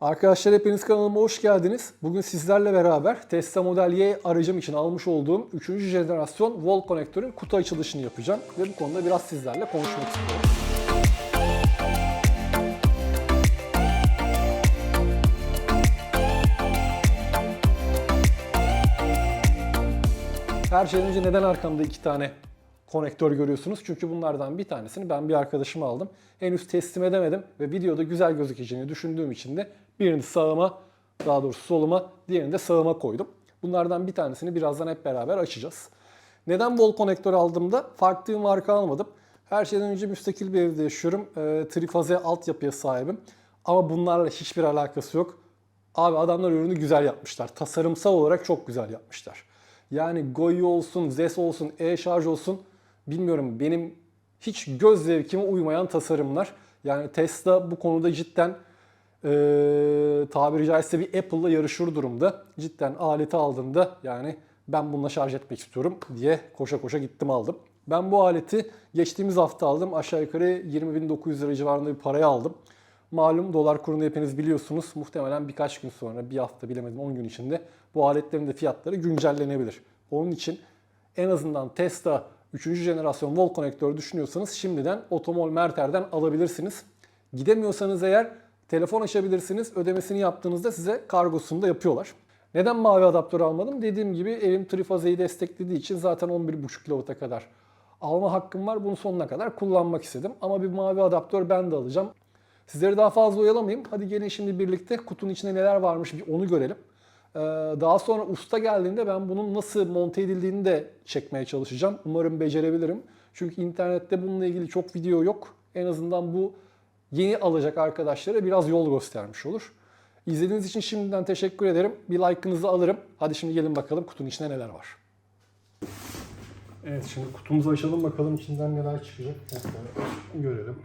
Arkadaşlar hepiniz kanalıma hoş geldiniz. Bugün sizlerle beraber Tesla Model Y aracım için almış olduğum 3. jenerasyon Wall Connector'ın kutu açılışını yapacağım. Ve bu konuda biraz sizlerle konuşmak istiyorum. Her şeyden önce neden arkamda iki tane konektör görüyorsunuz? Çünkü bunlardan bir tanesini ben bir arkadaşıma aldım. Henüz teslim edemedim ve videoda güzel gözükeceğini düşündüğüm için de birini sağıma, daha doğrusu soluma, diğerini de sağıma koydum. Bunlardan bir tanesini birazdan hep beraber açacağız. Neden bol konektör aldığımda farklı bir marka almadım. Her şeyden önce müstakil bir evde yaşıyorum. E, trifaze altyapıya sahibim. Ama bunlarla hiçbir alakası yok. Abi adamlar ürünü güzel yapmışlar. Tasarımsal olarak çok güzel yapmışlar. Yani Goy olsun, Zes olsun, e-şarj olsun bilmiyorum benim hiç göz zevkime uymayan tasarımlar. Yani Tesla bu konuda cidden e, tabiri caizse bir Apple'la yarışır durumda. Cidden aleti aldığımda yani ben bununla şarj etmek istiyorum diye koşa koşa gittim aldım. Ben bu aleti geçtiğimiz hafta aldım. Aşağı yukarı 20.900 lira civarında bir paraya aldım. Malum dolar kurunu hepiniz biliyorsunuz. Muhtemelen birkaç gün sonra, bir hafta bilemedim 10 gün içinde bu aletlerin de fiyatları güncellenebilir. Onun için en azından Tesla 3. jenerasyon Wall Connector düşünüyorsanız şimdiden Otomol Merter'den alabilirsiniz. Gidemiyorsanız eğer telefon açabilirsiniz. Ödemesini yaptığınızda size kargosunu da yapıyorlar. Neden mavi adaptör almadım? Dediğim gibi evim trifazeyi desteklediği için zaten 11.5 kW'a kadar alma hakkım var. Bunu sonuna kadar kullanmak istedim. Ama bir mavi adaptör ben de alacağım. Sizleri daha fazla oyalamayayım. Hadi gelin şimdi birlikte kutunun içinde neler varmış bir onu görelim. Ee, Daha sonra usta geldiğinde ben bunun nasıl monte edildiğini de çekmeye çalışacağım. Umarım becerebilirim. Çünkü internette bununla ilgili çok video yok. En azından bu yeni alacak arkadaşlara biraz yol göstermiş olur. İzlediğiniz için şimdiden teşekkür ederim. Bir like'ınızı alırım. Hadi şimdi gelin bakalım kutunun içinde neler var. Evet şimdi kutumuzu açalım bakalım içinden neler çıkacak. Görelim.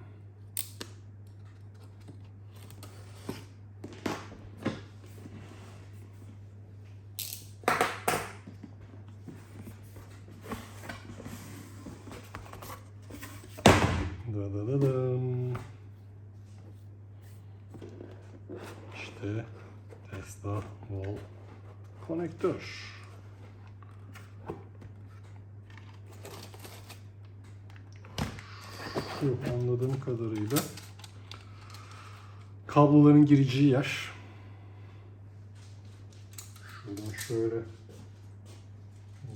İşte Tesla Wall Konektör. Şu anladığım kadarıyla kabloların gireceği yer. Şuradan şöyle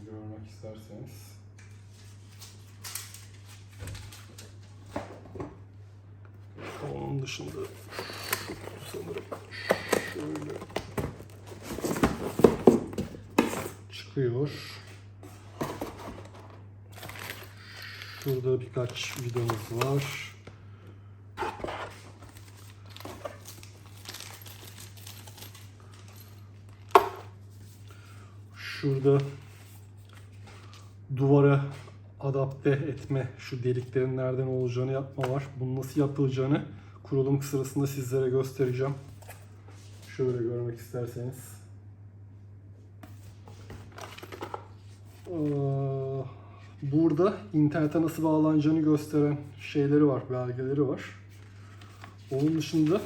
görmek isterseniz. Onun dışında sanırım şöyle çıkıyor. Şurada birkaç vidamız var. Şurada duvara adapte etme, şu deliklerin nereden olacağını yapma var. Bunun nasıl yapılacağını kurulum sırasında sizlere göstereceğim. Şöyle görmek isterseniz. Aa, Burada internete nasıl bağlanacağını gösteren şeyleri var, belgeleri var. Onun dışında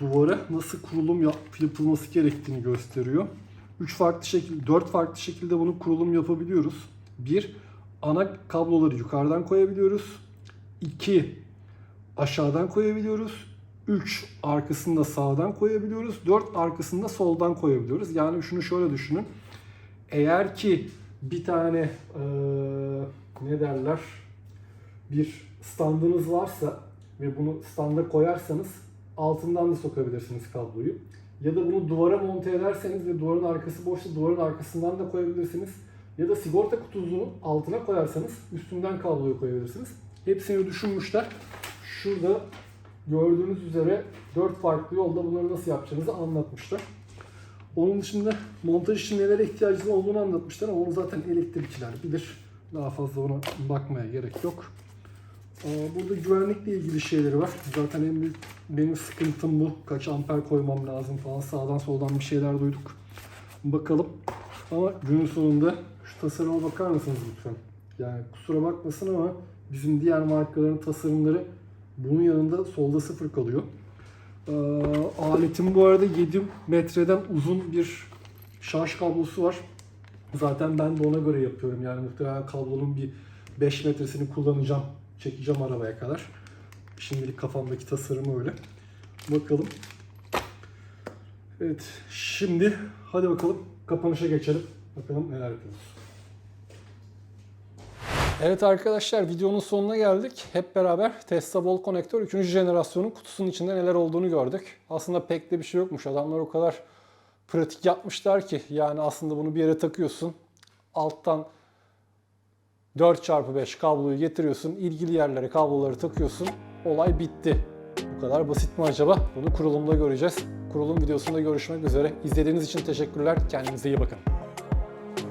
duvara nasıl kurulum yap- yapılması gerektiğini gösteriyor. 3 farklı şekilde, 4 farklı şekilde bunu kurulum yapabiliyoruz. 1. Ana kabloları yukarıdan koyabiliyoruz. 2. Aşağıdan koyabiliyoruz. 3. Arkasında sağdan koyabiliyoruz. 4. Arkasında soldan koyabiliyoruz. Yani şunu şöyle düşünün. Eğer ki bir tane eee, ne derler bir standınız varsa ve bunu standa koyarsanız altından da sokabilirsiniz kabloyu. Ya da bunu duvara monte ederseniz ve duvarın arkası boşsa duvarın arkasından da koyabilirsiniz. Ya da sigorta kutusunun altına koyarsanız üstünden kabloyu koyabilirsiniz. Hepsini düşünmüşler. Şurada gördüğünüz üzere 4 farklı yolda bunları nasıl yapacağınızı anlatmışlar. Onun dışında montaj için nelere ihtiyacınız olduğunu anlatmışlar ama onu zaten elektrikçiler bilir. Daha fazla ona bakmaya gerek yok. Burada güvenlikle ilgili şeyleri var. Zaten en büyük benim sıkıntım bu. Kaç amper koymam lazım falan. Sağdan soldan bir şeyler duyduk. Bakalım. Ama günün sonunda şu tasarıma bakar mısınız lütfen? Yani kusura bakmasın ama bizim diğer markaların tasarımları bunun yanında solda sıfır kalıyor. Ee, aletin bu arada 7 metreden uzun bir şarj kablosu var. Zaten ben de ona göre yapıyorum. Yani muhtemelen kablonun bir 5 metresini kullanacağım. Çekeceğim arabaya kadar. Şimdilik kafamdaki tasarımı öyle. Bakalım. Evet. Şimdi hadi bakalım kapanışa geçelim. Bakalım neler yapıyoruz. Evet arkadaşlar videonun sonuna geldik. Hep beraber Tesla Volt Connector 3. jenerasyonun kutusunun içinde neler olduğunu gördük. Aslında pek de bir şey yokmuş. Adamlar o kadar pratik yapmışlar ki yani aslında bunu bir yere takıyorsun. Alttan 4x5 kabloyu getiriyorsun. ilgili yerlere kabloları takıyorsun. Olay bitti. Bu kadar basit mi acaba? Bunu kurulumda göreceğiz. Kurulum videosunda görüşmek üzere. İzlediğiniz için teşekkürler. Kendinize iyi bakın.